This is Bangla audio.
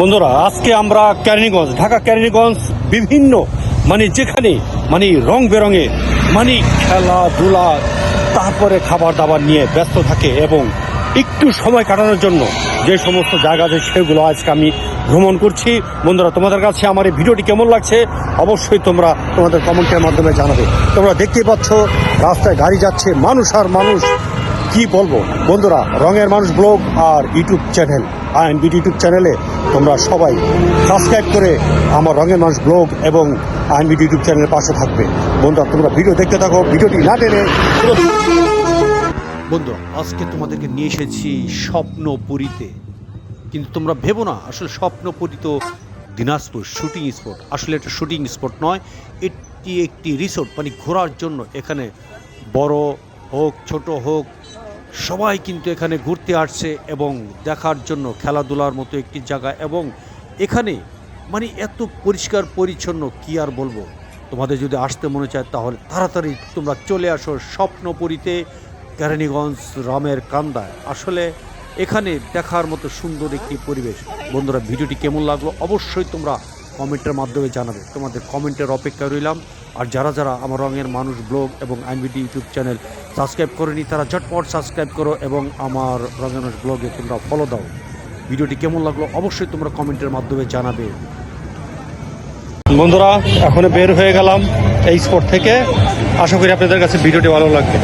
বন্ধুরা, আজকে আমরা ক্যারিনিগঞ্জ, ঢাকা ক্যারিনিগঞ্জ বিভিন্ন মানে যেখানে মানে রং বেরঙে মানে খেলাধুলা, তারপরে খাবার দাবার নিয়ে ব্যস্ত থাকে এবং একটু সময় কাটানোর জন্য যে সমস্ত জায়গা আছে সেগুলো আজকে আমি ভ্রমণ করছি। বন্ধুরা, তোমাদের কাছে আমার এই ভিডিওটি কেমন লাগছে? অবশ্যই তোমরা তোমাদের কমেন্টের মাধ্যমে জানাবে। তোমরা দেখতেই পাচ্ছ, রাস্তায় গাড়ি যাচ্ছে, মানুষ আর মানুষ। কি বলব? বন্ধুরা, রঙের মানুষ blog R YouTube channel I N B YouTube চ্যানেলে তোমরা সবাই সাবস্ক্রাইব করে আমার রঙের মানুষ ব্লগ এবং আইএনবি ইউটিউব চ্যানেলের পাশে থাকবে। বন্ধুরা, তোমরা ভিডিও দেখতে থাকো, ভিডিওটি না টেনে বন্ধু আজকে তোমাদেরকে নিয়ে এসেছি স্বপ্নপুরীতে। কিন্তু তোমরা ভেবো না, আসলে স্বপ্নপুরী তো দিনাজপুর শুটিং স্পট। আসলে এটা শুটিং স্পট নয়, এটি একটি রিসোর্ট মানে ঘোরার জন্য। এখানে বড় হোক, ছোট হোক সবাই কিন্তু এখানে ঘুরতে আসছে এবং দেখার জন্য খেলাধুলার মতো একটি জায়গা এবং এখানে মানে এত পরিষ্কার পরিচ্ছন্ন কি আর বলব? তোমাদের যদি আসতে মনে চায় তাহলে তাড়াতাড়ি তোমরা চলে আসো স্বপ্নপুরীতে, কেরানীগঞ্জ রামের কান্দায়। আসলে এখানে দেখার মতো সুন্দর একটি পরিবেশ। বন্ধুরা, ভিডিওটি কেমন লাগল? অবশ্যই তোমরা কমেন্টের মাধ্যমে জানাবে। তোমাদের কমেন্টের অপেক্ষা রইলাম। আর যারা যারা আমার রঙের মানুষ ব্লগ এবং আইনবিডি ইউটিউব চ্যানেল সাবস্ক্রাইব করেনি, তারা ঝটপট সাবস্ক্রাইব করো এবং আমার রঙের মানুষ ব্লগে তোমরা ফলো দাও। ভিডিওটি কেমন লাগল অবশ্যই তোমরা কমেন্টের মাধ্যমে জানাবে। বন্ধুরা, এখন বের হয়ে গেলাম এই স্পট থেকে। আশা করি আপনাদের কাছে ভিডিওটি ভালো লাগবে।